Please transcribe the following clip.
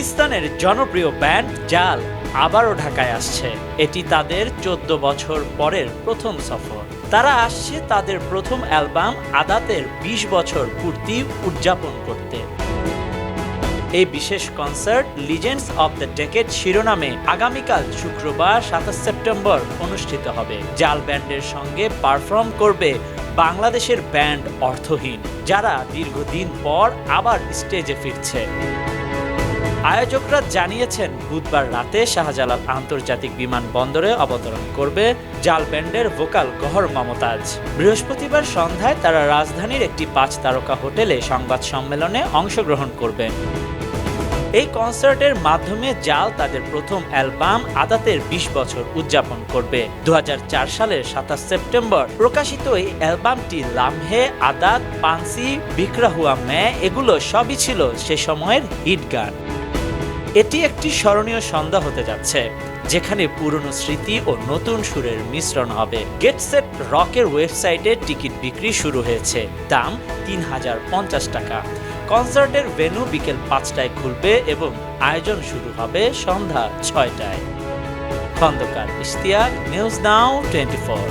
শিরোনামের জনপ্রিয় ব্যান্ড জাল আবারও ঢাকায় আসছে। এটি তাদের চোদ্দ বছর পরের প্রথম সফর। তারা আসছে তাদের প্রথম অ্যালবাম আদাতের ২০ বছর পূর্তি উদযাপন করতে। এই বিশেষ concert legends of the decade শিরোনামে আগামীকাল শুক্রবার সাতাশ সেপ্টেম্বর অনুষ্ঠিত হবে। জাল ব্যান্ডের সঙ্গে পারফর্ম করবে বাংলাদেশের ব্যান্ড অর্থহীন, যারা দীর্ঘদিন পর আবার স্টেজে ফিরছে। আয়োজকরা জানিয়েছেন, বুধবার রাতে শাহজালাল আন্তর্জাতিক বিমানবন্দরে অবতরণ করবে জাল ব্যান্ডের ভোকাল গহর মমতাজ। বৃহস্পতিবার সন্ধ্যায় তারা রাজধানীর একটি পাঁচ তারকা হোটেলে সংবাদ সম্মেলনে অংশগ্রহণ করবে। এই কনসার্টের মাধ্যমে জাল তাদের প্রথম অ্যালবাম আদাতের ২০ বছর উদযাপন করবে। দু হাজার চার সালের সাতাশ সেপ্টেম্বর প্রকাশিত এই অ্যালবামটি লামহে, আদাত, পানসি, বিক্রাহুয়া ম্যা এগুলো সবই ছিল সে সময়ের হিট গান। এটি একটি স্মরণীয় সন্ধ্যা হতে যাচ্ছে, যেখানে পুরনো স্মৃতি ও নতুন সুরের মিশ্রণ হবে। গেটসেট রকের ওয়েবসাইটে টিকিট বিক্রি শুরু হয়েছে। দাম তিন হাজার পঞ্চাশ টাকা। কনসার্টের ভেন্যু বিকেল পাঁচটায় খুলবে এবং আয়োজন শুরু হবে সন্ধ্যা ছয়টায়। Khandaker Ishtiaq, news now twenty four.